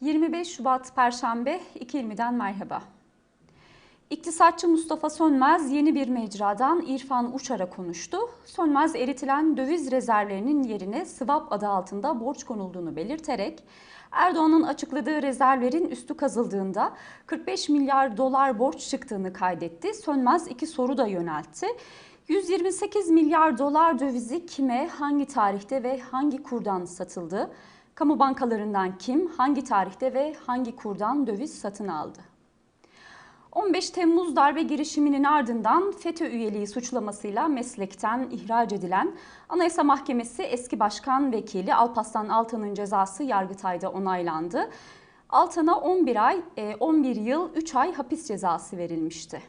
25 Şubat Perşembe 2.20'den merhaba. İktisatçı Mustafa Sönmez yeni bir mecradan İrfan Uçar'a konuştu. Sönmez eritilen döviz rezervlerinin yerine swap adı altında borç konulduğunu belirterek Erdoğan'ın açıkladığı rezervlerin üstü kazıldığında 45 milyar dolar borç çıktığını kaydetti. Sönmez iki soru da yöneltti. 128 milyar dolar dövizi kime, hangi tarihte ve hangi kurdan satıldı? Kamu bankalarından kim, hangi tarihte ve hangi kurdan döviz satın aldı? 15 Temmuz darbe girişiminin ardından FETÖ üyeliği suçlamasıyla meslekten ihraç edilen Anayasa Mahkemesi eski başkan vekili Alpaslan Altan'ın cezası Yargıtay'da onaylandı. Altan'a 11 ay, 11 yıl 3 ay hapis cezası verilmişti.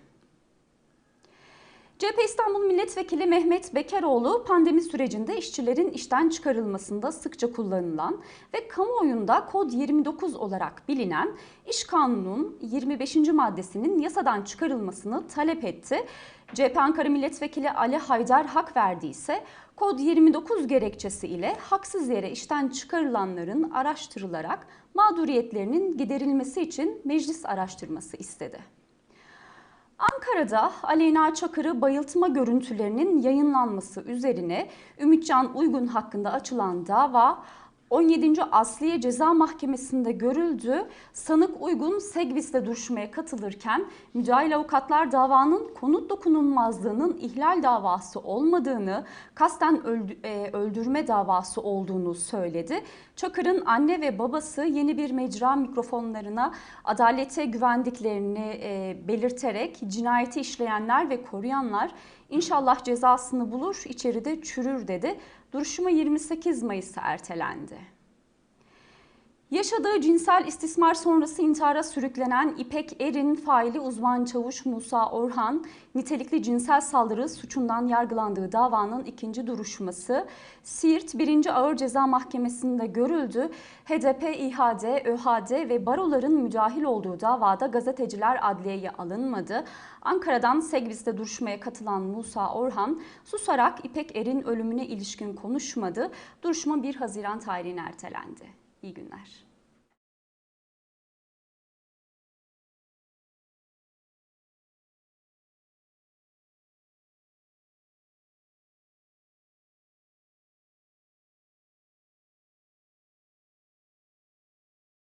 CHP İstanbul Milletvekili Mehmet Bekeroğlu pandemi sürecinde işçilerin işten çıkarılmasında sıkça kullanılan ve kamuoyunda kod 29 olarak bilinen İş Kanunu'nun 25. maddesinin yasadan çıkarılmasını talep etti. CHP Ankara Milletvekili Ali Haydar hak verdiyse kod 29 gerekçesi ile haksız yere işten çıkarılanların araştırılarak mağduriyetlerinin giderilmesi için meclis araştırması istedi. Ankara'da Aleyna Çakır'ı bayıltma görüntülerinin yayınlanması üzerine Ümitcan Uygun hakkında açılan dava 17. Asliye Ceza Mahkemesi'nde görüldü. Sanık Uygun Segvis'te duruşmaya katılırken müdahil avukatlar davanın konut dokunulmazlığının ihlal davası olmadığını, kasten öldürme davası olduğunu söyledi. Çakır'ın anne ve babası yeni bir mecra mikrofonlarına adalete güvendiklerini belirterek cinayeti işleyenler ve koruyanlar inşallah cezasını bulur, içeride çürür dedi. Duruşma 28 Mayıs'a ertelendi. Yaşadığı cinsel istismar sonrası intihara sürüklenen İpek Er'in faili uzman çavuş Musa Orhan, nitelikli cinsel saldırı suçundan yargılandığı davanın ikinci duruşması Siirt 1. Ağır Ceza Mahkemesi'nde görüldü. HDP, İHAD, ÖHAD ve baroların müdahil olduğu davada gazeteciler adliyeye alınmadı. Ankara'dan Segvis'te duruşmaya katılan Musa Orhan susarak İpek Er'in ölümüne ilişkin konuşmadı. Duruşma 1 Haziran tarihine ertelendi. İyi günler.